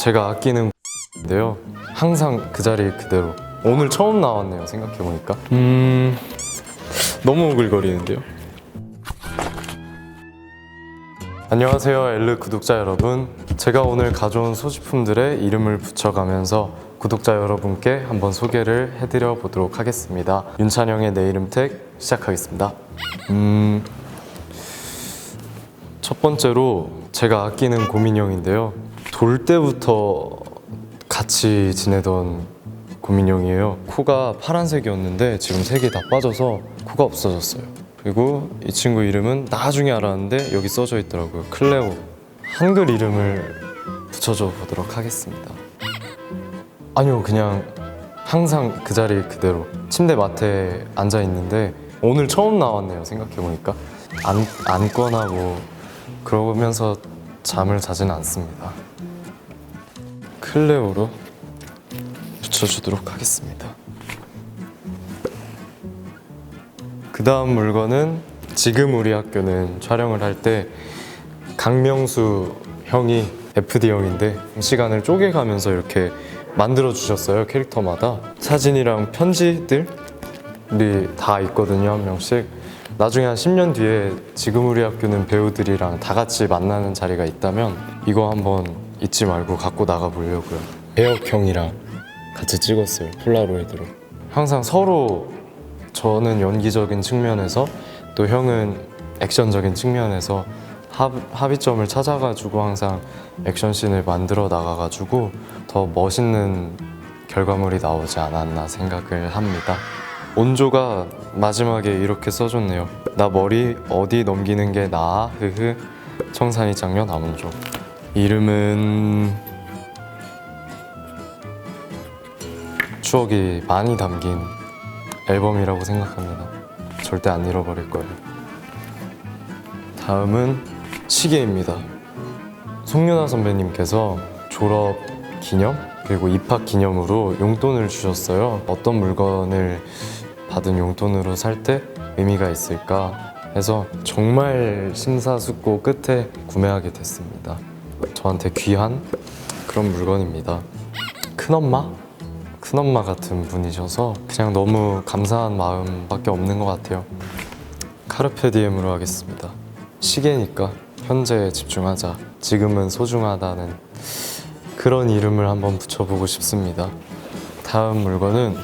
제가 아끼는 인데요. 항상 그 자리 그대로. 오늘 처음 나왔네요. 생각해 보니까. 음, 너무 오글거리는데요. 안녕하세요, 엘르 구독자 여러분. 제가 오늘 가져온 소지품들의 이름을 붙여가면서 구독자 여러분께 한번 소개를 해드려 보도록 하겠습니다. 윤찬영의 내 이름 택 시작하겠습니다. 음, 첫 번째로 제가 아끼는 고민형인데요. 돌 때부터 같이 지내던 고민형이에요. 코가 파란색이었는데 지금 색이 다 빠져서 코가 없어졌어요. 그리고 이 친구 이름은 나중에 알았는데 여기 써져 있더라고요. 클레오. 한글 이름을 붙여줘 보도록 하겠습니다. 아니요, 그냥 항상 그 자리 그대로 침대 맡에 앉아 있는데 오늘 처음 나왔네요. 생각해 보니까 안 앉거나 뭐 그러면서 잠을 자지는 않습니다. 클레오로 붙여주도록 하겠습니다. 그 다음 물건은 지금 우리 학교는 촬영을 할 때 강명수 형이 FD 형인데 시간을 쪼개가면서 이렇게 만들어 주셨어요 캐릭터마다. 사진이랑 편지들이 다 있거든요 한 명씩. 나중에 한 10년 뒤에 지금 우리 학교는 배우들이랑 다 같이 만나는 자리가 있다면 이거 한번 잊지 말고 갖고 나가 보려고요 배역 형이랑 같이 찍었어요 폴라로이드로 항상 서로 저는 연기적인 측면에서 또 형은 액션적인 측면에서 합, 합의점을 찾아가지고 항상 액션씬을 만들어 나가가지고 더 멋있는 결과물이 나오지 않았나 생각을 합니다. 온조가 마지막에 이렇게 써줬네요. 나 머리 어디 넘기는 게 나아? 흐흐. 청산이 장녀 남은조. 이름은 추억이 많이 담긴 앨범이라고 생각합니다. 절대 안 잃어버릴 거예요. 다음은 시계입니다. 송윤아 선배님께서 졸업 기념 그리고 입학 기념으로 용돈을 주셨어요. 어떤 물건을 받은 용돈으로 살 때 의미가 있을까 해서 정말 심사숙고 끝에 구매하게 됐습니다. 저한테 귀한 그런 물건입니다. 큰엄마? 큰엄마 같은 분이셔서 그냥 너무 감사한 마음밖에 없는 것 같아요. 카르페디엠으로 하겠습니다. 시계니까 현재에 집중하자. 지금은 소중하다는 그런 이름을 한번 붙여보고 싶습니다. 다음 물건은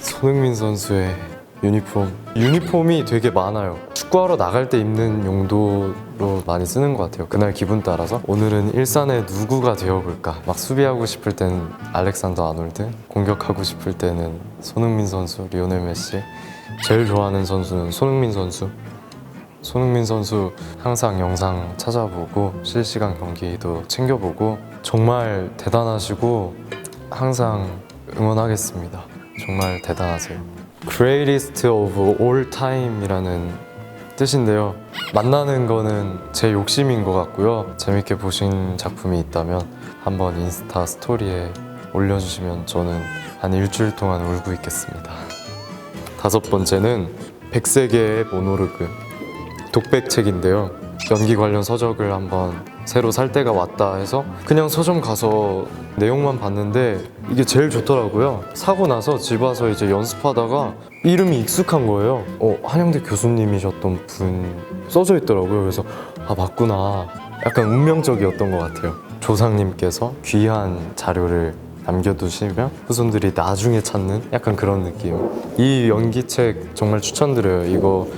손흥민 선수의 유니폼. 유니폼이 되게 많아요. 축구하러 나갈 때 입는 용도로 많이 쓰는 것 같아요. 그날 기분 따라서. 오늘은 일산의 누구가 되어볼까? 막 수비하고 싶을 때는 알렉산더 아놀드, 공격하고 싶을 때는 손흥민 선수, 리오넬 메시. 제일 좋아하는 선수는 손흥민 선수. 손흥민 선수 항상 영상 찾아보고 실시간 경기도 챙겨보고 정말 대단하시고 항상 응원하겠습니다. 정말 대단하세요. Greatest of all time이라는 뜻인데요. 만나는 거는 제 욕심인 것 같고요. 재밌게 보신 작품이 있다면 한번 인스타 스토리에 올려주시면 저는 한 일주일 동안 울고 있겠습니다. 다섯 번째는 백세계의 모노르그 독백책인데요. 연기 관련 서적을 한번 새로 살 때가 왔다 해서 그냥 서점 가서 내용만 봤는데 이게 제일 좋더라고요. 사고 나서 집 와서 이제 연습하다가 이름이 익숙한 거예요. 어, 한영대 교수님이셨던 분 써져 있더라고요. 그래서 아, 맞구나. 약간 운명적이었던 것 같아요. 조상님께서 귀한 자료를 남겨두시면 후손들이 나중에 찾는 약간 그런 느낌. 이 연기책 정말 추천드려요. 이거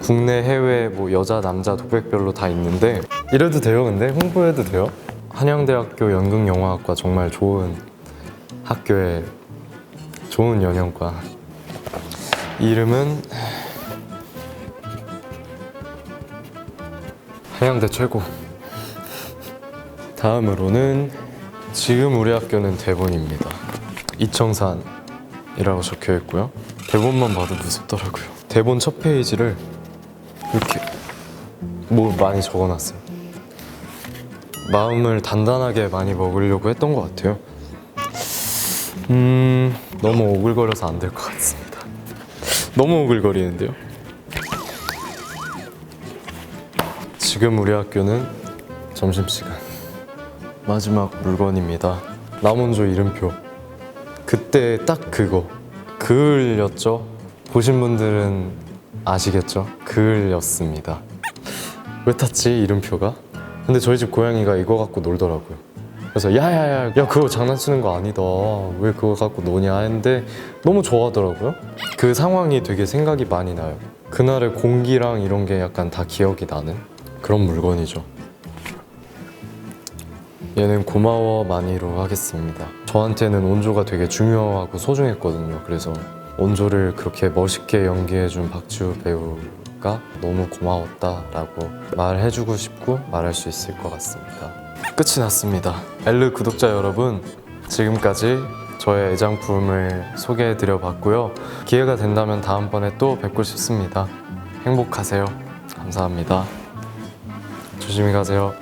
국내 해외 뭐 여자 남자 독백별로 다 있는데 이래도 돼요 근데 홍보해도 돼요 한양대학교 연극영화학과 정말 좋은 학교에 좋은 연영과 이름은 한양대 최고 다음으로는 지금 우리 학교는 대본입니다 이청산이라고 적혀 있고요 대본만 봐도 무섭더라고요 대본 첫 페이지를 이렇게 뭐 많이 적어놨어요. 마음을 단단하게 많이 먹으려고 했던 것 같아요. 음, 너무 오글거려서 안 될 것 같습니다. 너무 오글거리는데요. 지금 우리 학교는 점심시간. 마지막 물건입니다. 남원조 이름표. 그때 딱 그거 그을였죠. 보신 분들은 아시겠죠? 그을였습니다. 왜 탔지 이름표가? 근데 저희 집 고양이가 이거 갖고 놀더라고요. 그래서 야야야 야 그거 장난치는 거 아니다. 왜 그거 갖고 노냐 했는데 너무 좋아하더라고요. 그 상황이 되게 생각이 많이 나요. 그날의 공기랑 이런 게 약간 다 기억이 나는 그런 물건이죠. 얘는 고마워 많이로 하겠습니다. 저한테는 온조가 되게 중요하고 소중했거든요. 그래서 온조를 그렇게 멋있게 연기해준 박지우 배우가 너무 고마웠다라고 말해주고 싶고 말할 수 있을 것 같습니다. 끝이 났습니다. 엘르 구독자 여러분, 지금까지 저의 애장품을 소개해드려 봤고요. 기회가 된다면 다음번에 또 뵙고 싶습니다. 행복하세요. 감사합니다. 조심히 가세요.